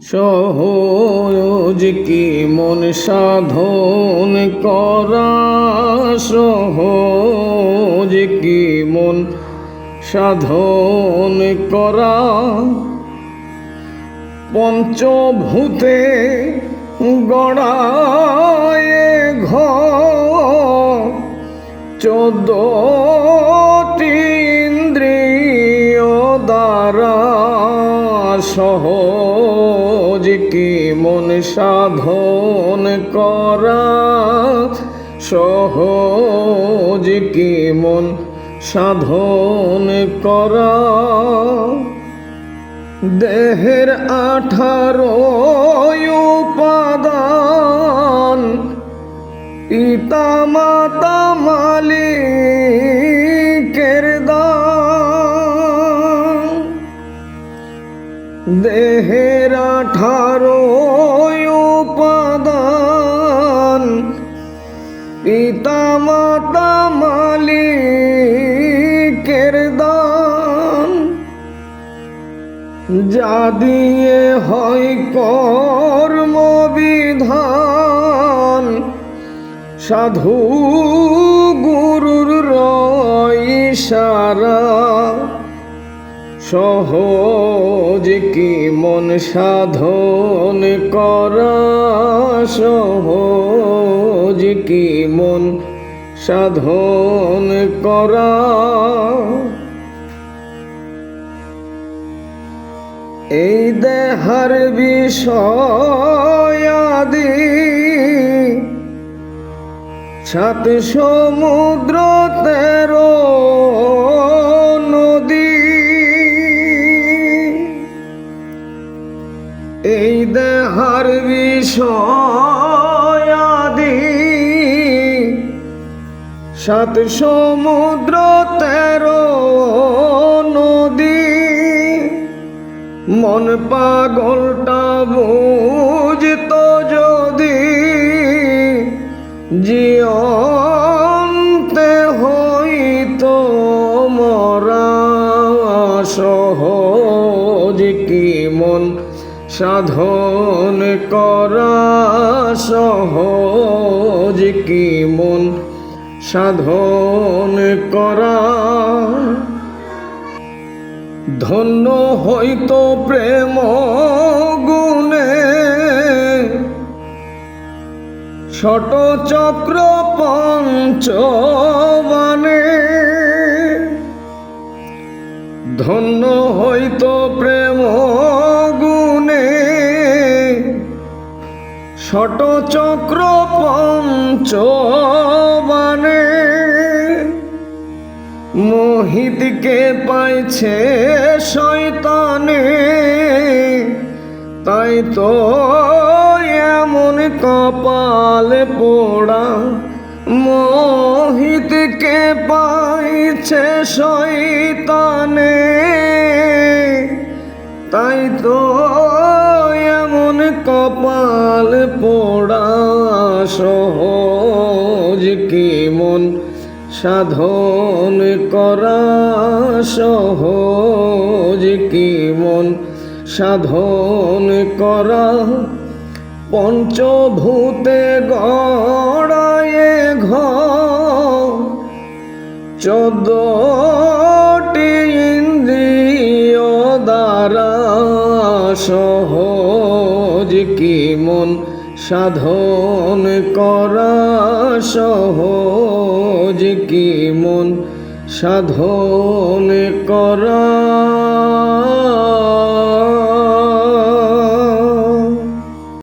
সহজ কি মন সাধন করা? সহজ কি মন সাধন করা? পঞ্চভূতে গড়ায় ঘর, চোদ্দটি ইন্দ্রিয় দ্বারা মন সাধন করা সহজ কি মন? সাধন করা দেহের আঠারো উপাদান পিতা মাতা মালিকের দেহের আঠারো উপাদান। পিতা মাতা মালিকের দান। যা দিয়ে হয় কর্মবিধান। সাধু গুরুর রয় সারা। সহজ কি মন সাধন করা সহজ কি মন সাধন করা? এই দেহার বিষয়াদি সাত সমুদ্র দেহার বিষয়াদি সাত সমুদ্র তেরো নদী। মন পাগলটা বুঝত যদি জিয়ন্তে হইত মরা মন সাধন করা সহজ কি মন? সাধন করা। ধন্য হইতো প্রেম গুণে। ছোট চক্র পঞ্চবানে ধন্য হইতো প্রেম ছোট চক্র পঞ্চবানে। মোহিতকে পাইছে শয়তানে। তাই তো এমন কপাল পোড়া। মোহিতকে পাইছে শয়তানে। তাই তো কপাল পোড়া সহজ কি মন? সাধন করা সহজ কি মন? সাধন করা পঞ্চভূতে গড়ায় ঘর। চোদ্দটি ইন্দ্রিয় দ্বারা সহজ কি মন সাধন করা সহজ কি মন সাধন করা?